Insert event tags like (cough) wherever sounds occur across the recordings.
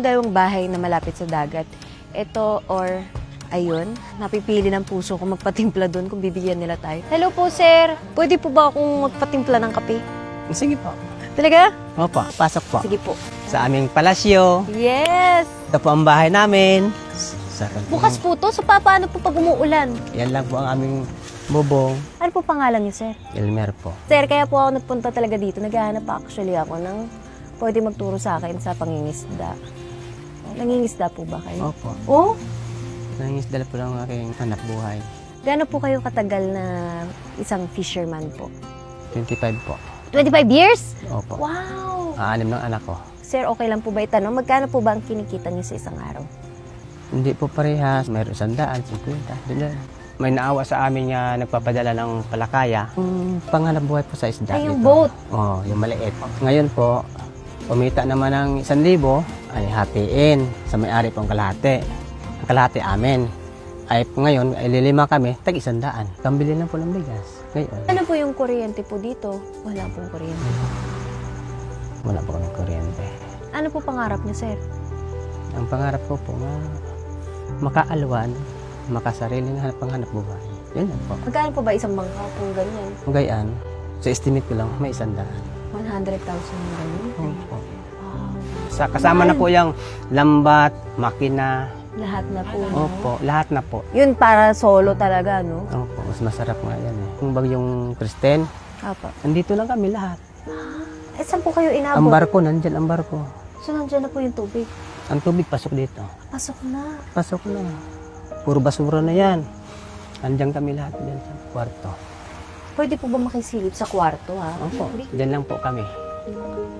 ng dalawang bahay na malapit sa dagat. Ito or ayun, napipili ng puso ko magpatimpla doon kung bibigyan nila tayo. Hello po, sir. Pwede po ba akong magpatimpla ng kape? Sige po. Talaga? Opo, pasok po. Sige po. Sa aming palasyo. Yes! Ito po ang bahay namin. Sa Bukas po to. So, pa- paano po pag umuulan? Yan lang po ang aming bubong. Ano po pangalan niyo, sir? Elmer po. Sir, kaya po ako nagpunta talaga dito. Naghahanap actually ako ng pwede magturo sa akin sa pangingisda. Nangingisda po ba kayo? Opo. Oh? Nangingisdala po lang ang aking anak buhay. Gaano po kayo katagal na isang fisherman po? 25 po. 25 years? Opo. Wow! Aanim ng anak ko. Sir, okay lang po ba itanong? Magkano po ba ang kinikita niyo sa isang araw? Hindi po parehas. Mayroon sandaan, 50. Doon May naawa sa amin nga nagpapadala ng palakaya. Yung panganap buhay po sa isda. Ay, yung dito. boat. Oo, yung maliit. Ngayon po, kumita naman ng 1,000 ay hatiin sa may-ari pong kalahati. Ang kalahati amin. Ay ngayon, ay lilima kami, tag isandaan. Kambili lang po ng bigas. Ngayon, Ano po yung kuryente po dito? Wala pong kuryente. wala po kami kuryente. Ano po pangarap niyo, sir? Ang pangarap ko po nga, makaalwan, makasarili ng panghanap buhay. Yan lang po. Magkano po ba isang bangka po ganyan? Gayaan, sa estimate ko lang, may isandaan. 100,000 yung ganyan? Opo. Wow. Sa, kasama na po yung lambat, makina, Lahat na po. no? opo, lahat na po. Yun para solo talaga, no? Opo, mas masarap nga yan eh. Kung bagyong Kristen, Apa. andito lang kami lahat. Eh, saan po kayo Ang inabot? barko, nandyan ang barko. So, nandiyan na po yung tubig. Ang tubig pasok dito. Pasok na. Pasok na. Puro basura na yan. Andyan kami lahat dyan sa kwarto. Pwede po ba makisilip sa kwarto, ha? Opo, dyan lang po kami.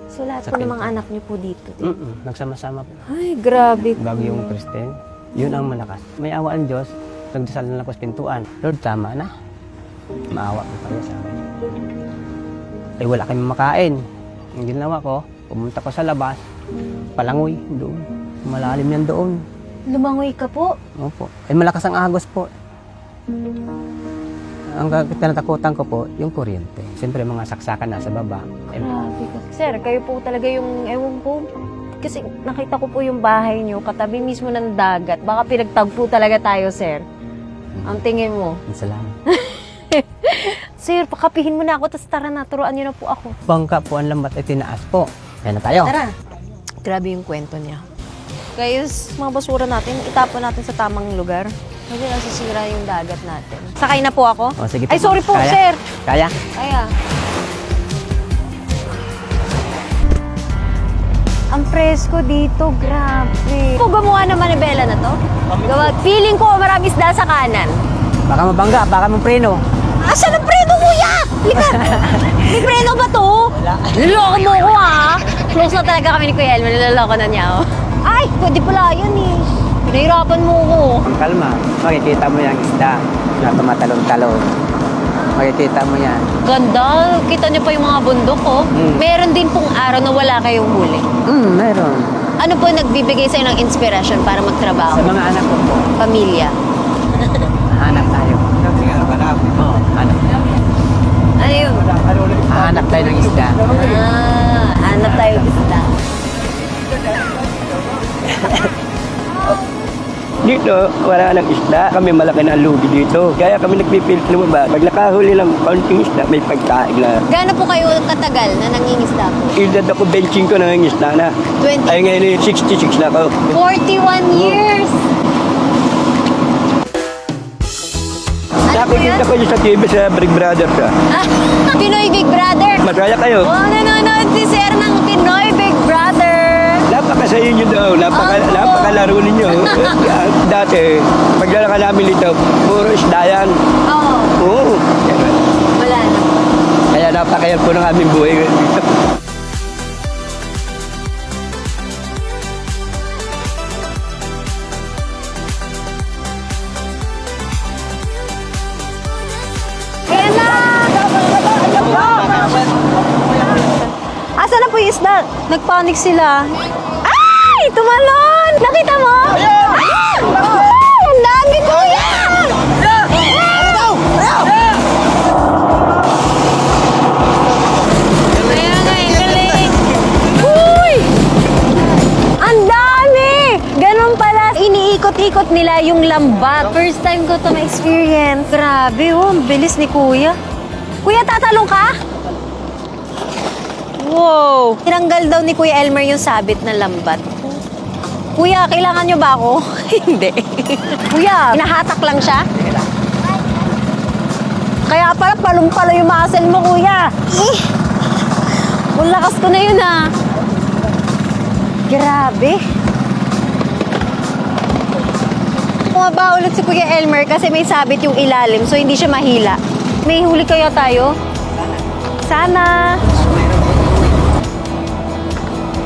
So, lahat Sa po ng mga pinto. anak niyo po dito. Mm-mm, nagsama-sama po. Ay, grabe. Bagyong Kristen, yun ang malakas. May awa ang Diyos, nagdasal na lang po sa pintuan. Lord, tama na. Maawa mo kayo sa amin. Ay wala kami makain. Ang ginawa ko, pumunta ko sa labas, palangoy doon. Malalim yan doon. Lumangoy ka po. Opo. Ay malakas ang agos po. Ang tinatakutan ko po, yung kuryente. Siyempre mga saksakan nasa baba. Eh, Grabe ka. Sir, kayo po talaga yung, ewan ko, kasi nakita ko po yung bahay niyo, katabi mismo ng dagat. Baka pinagtagpo talaga tayo, sir. Ang tingin mo. salamat. (laughs) Sir, pakapihin mo na ako, tapos tara na, turuan niyo na po ako. Bangka po ang lambat ay tinaas po. Yan na tayo. Tara. Grabe yung kwento niya. Guys, mga basura natin, itapon natin sa tamang lugar. Kasi nasisira yung dagat natin. Sakay na po ako? O, sige po. Ay, sorry po, Kaya? sir. Kaya? Kaya. Ang presko dito, grabe. Po gumawa ng manibela na to? Gawa, feeling ko marami isda sa kanan. Baka mabangga, baka mapreno. Asa ng preno, kuya? Lika! (laughs) May preno ba to? Niloko mo ko, ha? Close na talaga kami ni Kuya Elmer. Niloloko na niya, oh. Ay, pwede pala yun, eh. Pinahirapan mo ko. Ang kalma, makikita mo yung isda na tumatalon-talon. Makikita mo yan. Ganda. Kita niyo pa yung mga bundok, oh. Mm. Meron din pong araw na wala kayong huli. Hmm, meron. Ano po nagbibigay sa'yo ng inspiration para Sa magtrabaho? mga anak ko po, Pamilya. hanap tayo. Oo, hanap. Ano yun? Hanap tayo ng isda. Ah, hanap tayo isda. (laughs) Dito, wala ng isda. Kami malaki na lugi dito. Kaya kami nagpipilit lumabas. Pag nakahuli ng kaunting isda, may pagkain na. Gaano po kayo katagal na nangingisda po? Edad ako 25 ko ng isda na. 20. Ay ngayon eh, 66 na ako. 41 years! Nakikita ko yung sa TV sa Big Brother siya. Ah, (laughs) Pinoy Big Brother! Masaya kayo. Oh, nanonood si Sir ng Pinoy Big Brother! Napakasayo nyo daw. Napaka, Opo. napakalaro ninyo. (laughs) Dati, paglalaka namin dito, puro isda yan. Oo, Oo. wala na. Kaya napakayal po ng aming buhay. Ayan na! Asa na po yung isda? Nagpanic sila. Tumalon! Nakita mo? Ay! Ang dami, kuya! Kaya nga, galing. Uy! Ang dami! iniikot-ikot nila yung lambat. First time ko to ma-experience. Grabe, oh. Ang bilis ni Kuya. Kuya, tatalong ka? Wow! Tinanggal daw ni Kuya Elmer yung sabit na lambat. Kuya, kailangan nyo ba ako? (laughs) Hindi. Kuya, nahatak lang siya? Kaya pala palong-palo yung muscle mo, kuya. Eh, ang lakas ko na yun, ah. Grabe. Bumaba ulit si Kuya Elmer kasi may sabit yung ilalim so hindi siya mahila. May huli kaya tayo? Sana.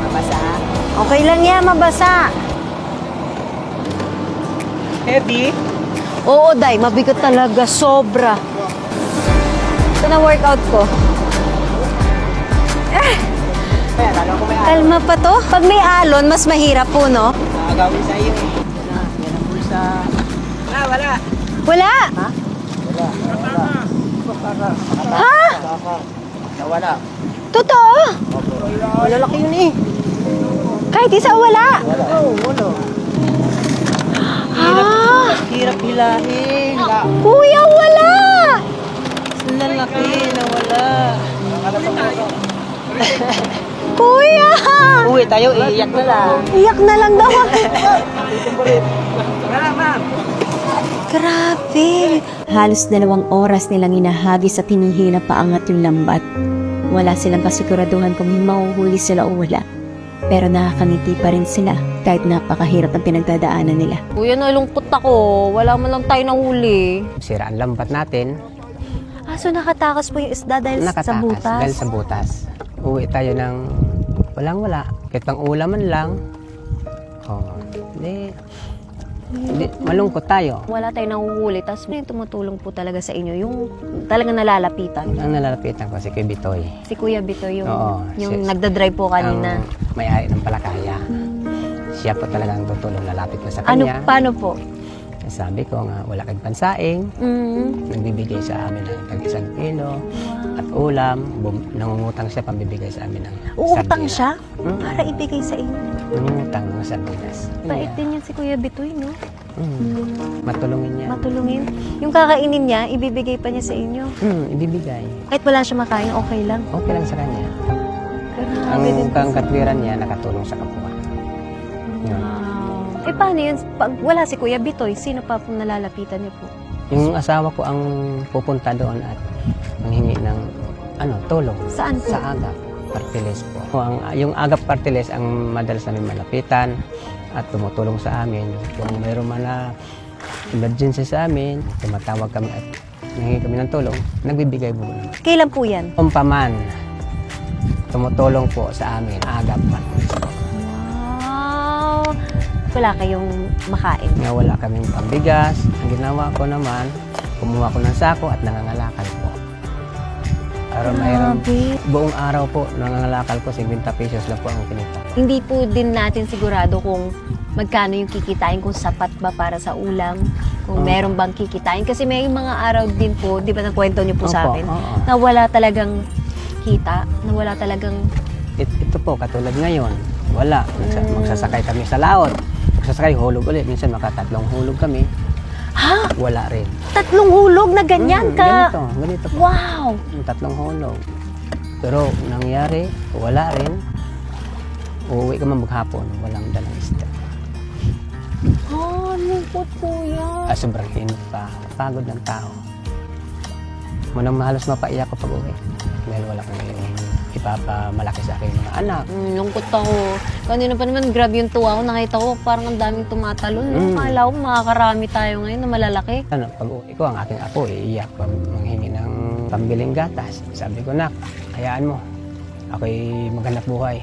Mabasa. Okay lang yan, mabasa. Heavy? Oo, Day, mabigat talaga. Sobra. Ito na workout ko. May Kalma pa to. Pag may alon, mas mahirap po, no? gagawin sa iyo eh. Yan ang bulsa. Ah, wala. Wala. Ha? Wala. Wala. Ha? Nawala. Totoo? Malalaki yun eh. Kahit isa wala. Wala. Wala. Hirap hilahin. kuya, wala. Lalaki na wala. Kuya! Uwi tayo, iiyak na lang. Iyak na lang daw. Grabe. Halos dalawang oras nilang inahagis at hinihila paangat yung lambat. Wala silang kasiguraduhan kung mahuhuli sila o wala. Pero nakakangiti pa rin sila kahit napakahirap ang pinagdadaanan nila. Kuya, nalungkot ako. Wala man lang tayo nahuli. Sira ang lambat natin. Ah, so nakatakas po yung isda dahil Nakatakas. sa butas? Dahil sa butas. Uwi tayo ng walang wala. Kahit pang ulaman lang. Oh, hindi. Hindi, malungkot tayo. Wala tayong nahuhuli. Tapos may tumutulong po talaga sa inyo. Yung talagang nalalapitan. Ang nalalapitan ko si Kuya Bitoy. Si Kuya Bito, yung, Oo, yung si- nagdadrive po kanina. Ang may-ari ng palakaya. Siya po talaga ang tutulong. Lalapit ko sa ano, kanya. paano po? Sabi ko nga, wala kang pansaing. Mm. Nagbibigay sa amin ng tag isang kilo at ulam. Bum- nangungutang siya pambibigay sa amin ng Uutang siya Mm. para ibigay sa inyo. Nangungutang ng sardinas. Bait din yan si Kuya Bitoy, no? Mm. Matulungin niya. Matulungin. Yung kakainin niya, ibibigay pa niya sa inyo. Mm, ibibigay. Kahit wala siya makain, okay lang. Okay lang sa kanya. Grabe din Ang po. pangkatwiran niya nakatulong sa kapwa. Wow. Eh, paano yun? Pag wala si Kuya Bitoy, sino pa pong nalalapitan niyo po? Yung asawa ko ang pupunta doon at manghingi ng ano, tulong. Saan po? Sa Agap Partiles po. O, Ang, yung Agap Partiles ang madalas namin malapitan at tumutulong sa amin. Kung mayroon man na emergency sa amin, tumatawag kami at nangingi kami ng tulong, nagbibigay po naman. Kailan po yan? Umpaman, tumutulong po sa amin, Agap Partiles! Wala kayong makain. Nga wala kaming pambigas, ang ginawa ko naman, kumuha ko ng sako at nangangalakal po. Mayroon Grabe. buong araw po, nangangalakal ko, 50 pesos lang po ang kinita. Hindi po din natin sigurado kung magkano yung kikitain, kung sapat ba para sa ulam, kung Oo. meron bang kikitain. Kasi may mga araw din po, di ba nagkwento niyo po sa Opo, amin, oo. na wala talagang kita, na wala talagang It- ito po, katulad ngayon, wala. Magsa- Mm. Magsasakay kami sa laot. Magsasakay, hulog ulit. Minsan makatatlong hulog kami, Ha? wala rin. Tatlong hulog na ganyan Mm, ka? Ganito, ganito po. Wow! Yung tatlong hulog. Pero nangyari, wala rin. Uuwi ka man maghapon, walang dalang isda. Ah, lungkot kuya. Ah, sobrang init pa. Pagod ng tao. Munang halos mapaiyak ko pag uwi. Dahil wala kang ipapamalaki sa akin mga anak. Mm, lungkot ako. Kanina pa naman, grabe yung tuwa ko. Nakita ko parang ang daming tumatalon. Mm. Kala ko makakarami tayo ngayon na malalaki. Ano, pag uwi ko, ang aking apo, iiyak pa, manghingi ng pambiling gatas. Sabi ko, nak, hayaan mo. Ako'y maghanap buhay.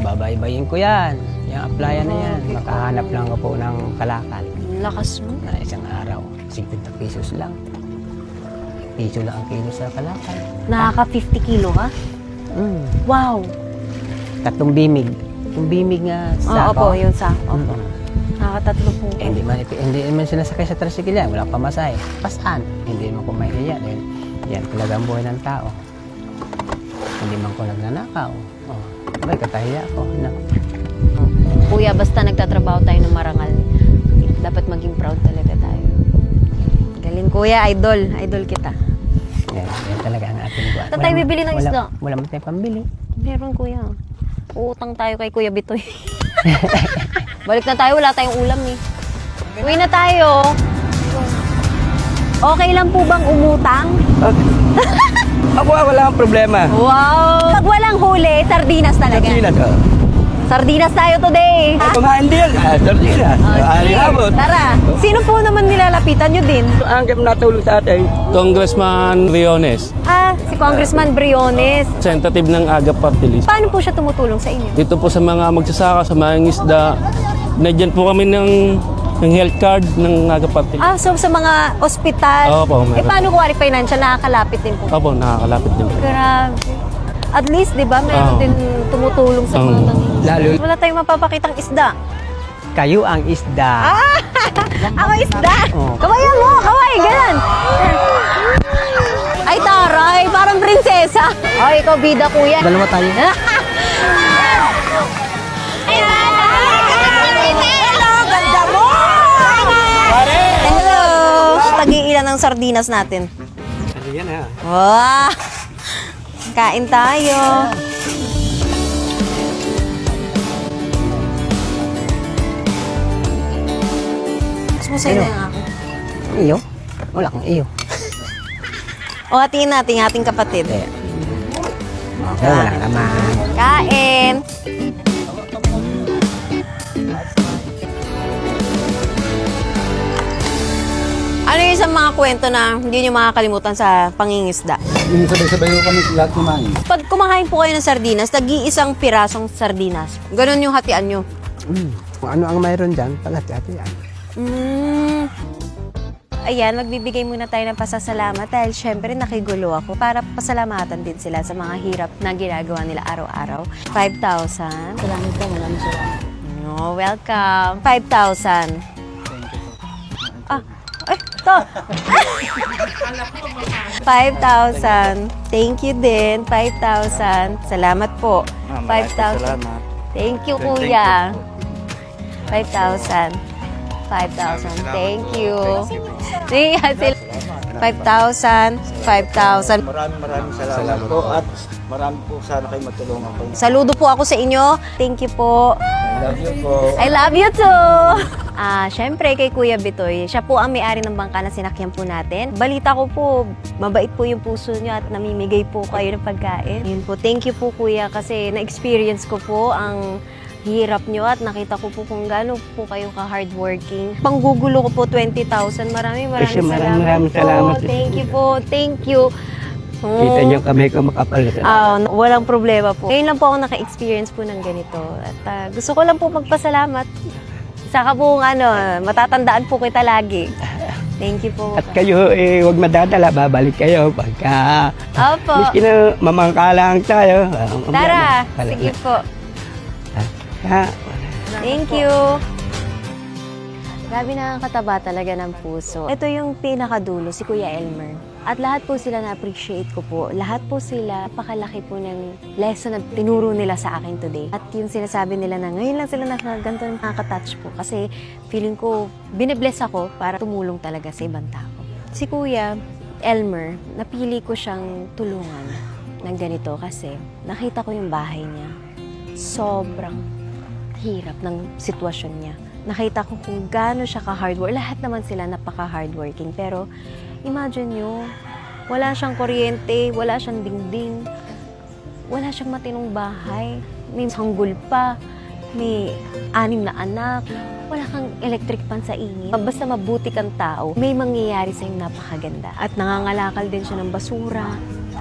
Babaybayin ko yan. Yung applyan na yan. Makahanap lang ko po ng kalakal Lakas mo. na isang araw. 50 pesos lang. Piso lang ang kilo sa kalakal. Nakaka 50 kilo ka? Mm. Wow. Tatlong bimig. Yung bimig nga Oo, sa opo, yun sa. Opo. Mm. Nakakatatlo po. Eh, hindi man hindi man sinasakay sa tricycle yan, walang pamasahe. Pasaan? Hindi man ko maiiya dahil yan talaga ang buhay ng tao. Hindi man ko nagnanakaw. Oh, abay, katahiya ako. Na. Kuya, basta nagtatrabaho tayo ng marangal Kuya, idol. Idol kita. Yan, yan talaga ang ating buwan. Saan tayo bibili ng wala, isda? Wala mo tayong pambili. Meron, kuya. Uutang tayo kay Kuya Bitoy. (laughs) Balik na tayo, wala tayong ulam eh. Uwi na tayo. Okay lang po bang umutang? (laughs) Ako ah, wala akong problema. Wow! Pag walang huli, sardinas talaga. Sardinas, oh. Sardinas tayo today. Ha? Kumain din. Ah, sardinas. Oh, Ah, sige. habot. Tara. Sino po naman nilalapitan nyo din? Ang natulong sa atin. Congressman Riones, Ah, si Congressman Briones. representative ng Aga Party List. Paano po siya tumutulong sa inyo? Dito po sa mga magsasaka, sa mga isda, nadyan po kami ng, ng health card ng Aga Party List. Ah, so sa mga ospital. Opo, meron. Eh, paano kung wari financial? Nakakalapit din po. Opo, nakakalapit din po. Grabe. At least, di ba, meron Oo. din tumutulong sa mga Oo. Lalo Wala tayong mapapakitang isda. kayo ang isda. Ah! (laughs) Ako isda! Oo. Kawayan mo! Kaway! Ganun! Ay, taray! Parang prinsesa! Ay, ikaw bida, kuya. Dalawa tayo. (laughs) Hello! Ganda mo! Hello! Tagi-ilan ng sardinas natin. Ano yan ha? Wow! Kain tayo. Mas masaya na yung akin. Iyo? Wala kang iyo. O, hatiin natin yung ating kapatid. Eh, wala naman. Kain! Ano yung isang mga kwento na hindi nyo makakalimutan sa pangingisda? Yung sabay-sabay ko kami lahat kumain. Pag kumain po kayo ng sardinas, nag-iisang pirasong sardinas. Ganon yung hatian nyo. Mm. Kung ano ang mayroon dyan, palati-hati yan. Mm. Ayan, magbibigay muna tayo ng pasasalamat dahil syempre nakigulo ako para pasalamatan din sila sa mga hirap na ginagawa nila araw-araw. 5,000. Salamat po, maraming salamat. No, welcome. 5,000. To. 5,000. Thank you din. 5,000. Salamat po. 5,000. Thank you, kuya. 5,000. 5,000. Thank you. Iya, sila. 5,000. 5,000. Maraming maraming salamat, po at marami po sana kayo matulungan po. Saludo po ako sa inyo. Thank you po. I love you po. I love you too! Ah, syempre kay Kuya Bitoy, siya po ang may-ari ng bangka na sinakyan po natin. Balita ko po, mabait po yung puso niyo at namimigay po kayo ng pagkain. Yun po, thank you po Kuya kasi na-experience ko po ang hirap nyo at nakita ko po kung gaano po kayo ka-hardworking. Panggugulo ko po 20,000. Maraming maraming Kasi maraming salamat po. salamat. Thank you po. Thank you. Kita Oh. niyo kami ko makapal. Ah, walang problema po. Ngayon lang po ako naka-experience po ng ganito. At ah, gusto ko lang po magpasalamat. Saka po ano, matatandaan po kita lagi. Thank you po. At kayo, eh, huwag madadala, babalik kayo pagka... Opo. Miski na mamangka lang tayo. ah, Tara, wala- sige po. Ha? Thank you. Grabe nakakataba talaga ng puso. Ito yung pinakadulo, si Kuya Elmer. At lahat po sila na-appreciate ko po. Lahat po sila, pakalaki po ng lesson na tinuro nila sa akin today. At yung sinasabi nila na ngayon lang sila nakaganto ng nakaka-touch po. Kasi feeling ko, binibless ako para tumulong talaga sa ibang tao. Si Kuya Elmer, napili ko siyang tulungan ng ganito kasi nakita ko yung bahay niya. Sobrang hirap ng sitwasyon niya. Nakita ko kung gaano siya ka-hardwork. Lahat naman sila napaka-hardworking. Pero imagine nyo, wala siyang kuryente, wala siyang dingding, wala siyang matinong bahay, may sanggol pa, may anim na anak, wala kang electric pan sa ingin. Basta mabuti kang tao, may mangyayari sa'yo napakaganda. At nangangalakal din siya ng basura.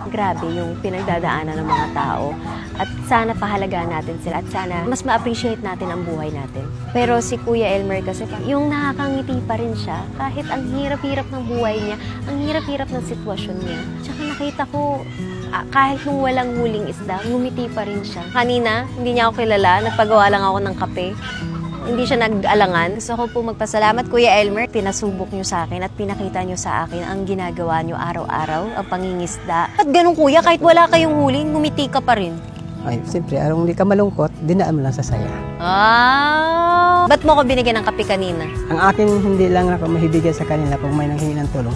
Grabe yung pinagdadaanan ng mga tao. At sana pahalagaan natin sila at sana mas ma-appreciate natin ang buhay natin. Pero si Kuya Elmer kasi yung nakakangiti pa rin siya kahit ang hirap-hirap ng buhay niya, ang hirap-hirap ng sitwasyon niya. Tsaka nakita ko ah, kahit nung walang huling isda, ngumiti pa rin siya. Kanina, hindi niya ako kilala, nagpagawa lang ako ng kape. Hindi siya nag-alangan. Gusto ko po magpasalamat, Kuya Elmer. Pinasubok niyo sa akin at pinakita niyo sa akin ang ginagawa niyo araw-araw, ang pangingisda. At ganun, Kuya, kahit wala kayong huli, ngumiti ka pa rin. Ay, siyempre, arong hindi ka malungkot, dinaan mo lang sa saya. Ah! Ba't mo ko binigyan ng kape kanina? Ang akin, hindi lang ako mahibigyan sa kanila kung may nanghingi ng tulong.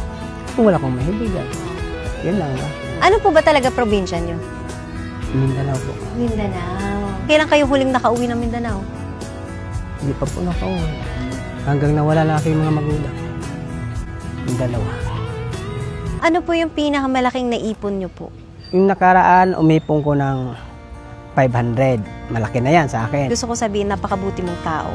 kung wala akong mahibigay. Yun lang ba? Ano po ba talaga probinsya nyo? Mindanao po. Mindanao. Kailan kayo huling nakauwi ng Mindanao? Hindi pa po nakauwi. Hanggang nawala na aking mga magulang. Yung dalawa. Ano po yung pinakamalaking naipon nyo po? Yung nakaraan, umipong ko ng 500. Malaki na yan sa akin. Gusto ko sabihin, napakabuti mong tao.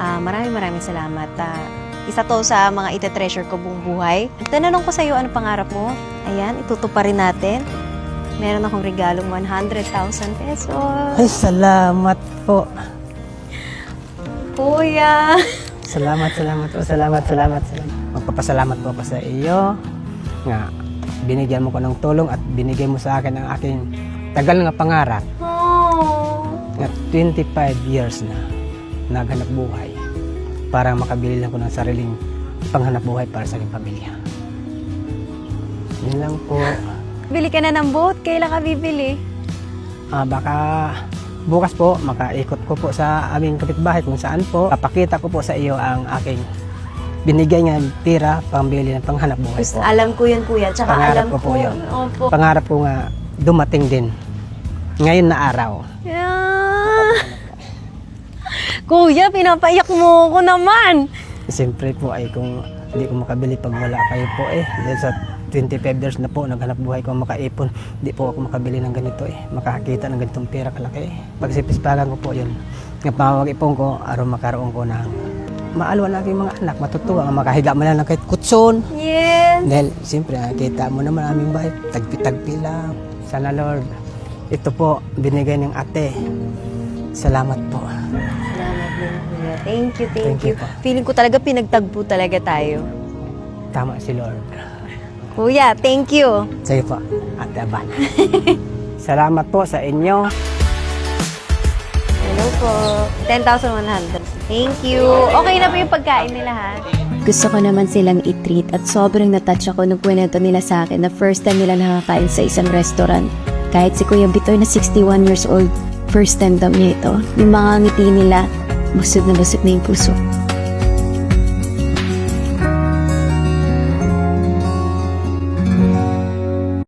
Ah, maraming maraming salamat. Ah, isa to sa mga ite-treasure ko buong buhay. Tananong ko sa iyo, ano pangarap mo? Ayan, itutuparin natin. Meron akong regalong 100,000 pesos. Ay, salamat po. Kuya! Salamat, salamat po. Salamat, salamat, salamat. Magpapasalamat po ako sa iyo nga binigyan mo ko ng tulong at binigay mo sa akin ang aking tagal nga pangarap Oh. nga 25 years na naghanap buhay para makabili lang ko ng sariling panghanap buhay para sa aking pamilya. Yun lang po. Bili ka na ng boat. Kailan ka bibili? Ah, baka bukas po makaikot ko po sa aming kapitbahay kung saan po papakita ko po sa iyo ang aking binigay nga pira pambili ng panghanap buhay po. Alam ko yun, kuya. Tsaka Pangarap alam ko ko. po yun. Opo. Pangarap ko nga dumating din ngayon na araw. Yeah. Kuya, pinapaiyak mo ko naman. Siyempre po ay kung hindi ko makabili pag wala kayo po eh. Dahil sa 25 years na po, naghanap buhay ko makaipon. Hindi po ako makabili ng ganito eh. Makakita ng ganitong pera kalaki eh. Pagsipispagan ko po yun. Nga pamawag-ipon ko, araw makaroon ko ng maalwa na aking mga anak, matutuwa, nga makahiga mo lang ng kahit kutson. Yes. Dahil siyempre, nakikita mo naman aming bahay, tagpi-tagpi lang. Sana Lord, ito po, binigay ng ate. Salamat po. Salamat din, kuya. Thank you, thank, Thank you. you po. Feeling ko talaga pinagtagpo talaga tayo. Tama si Lord. Kuya, thank you. Sige po, Ate Abana. (laughs) Salamat po sa inyo. Hello po. 10,100. Thank you. Okay na po yung pagkain nila, ha? Gusto ko naman silang i-treat at sobrang natouch ako nung kwento nila sa akin na first time nila nakakain sa isang restaurant. Kahit si Kuya Bitoy na 61 years old, first time daw niya ito. Yung mga ngiti nila, busog na busog na yung puso.